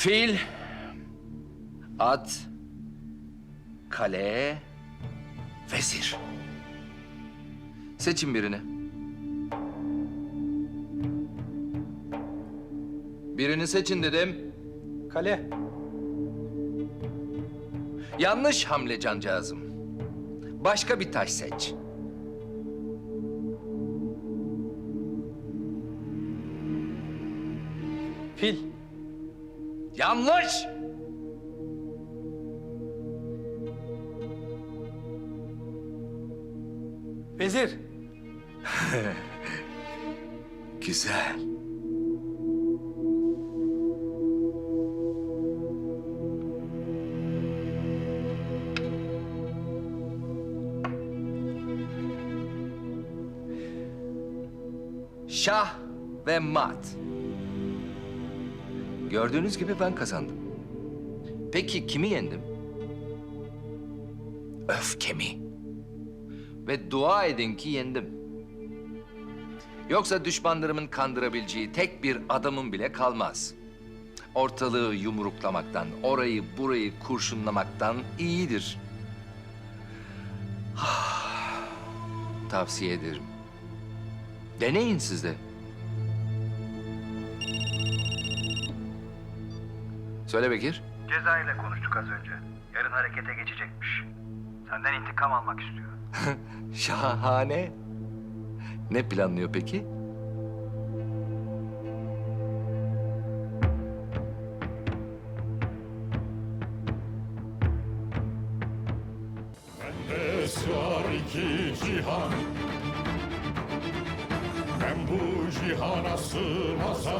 Fil, at, kale, vezir. Seçin birini. Birini seçin dedim. Kale. Yanlış hamle cancağızım. Başka bir taş seç. Fil. Yanlış! Vezir. Güzel. Şah ve mat. Gördüğünüz gibi ben kazandım. Peki kimi yendim? Öfkemi. Ve dua edin ki yendim. Yoksa düşmanlarımın kandırabileceği tek bir adamım bile kalmaz. Ortalığı yumruklamaktan, orayı burayı kurşunlamaktan iyidir. Tavsiye ederim. Deneyin siz de. Söyle Bekir. Ceza ile konuştuk az önce. Yarın harekete geçecekmiş. Senden intikam almak istiyor. Şahane. Ne planlıyor peki? Sığar iki cihan Ben bu cihana sığmazam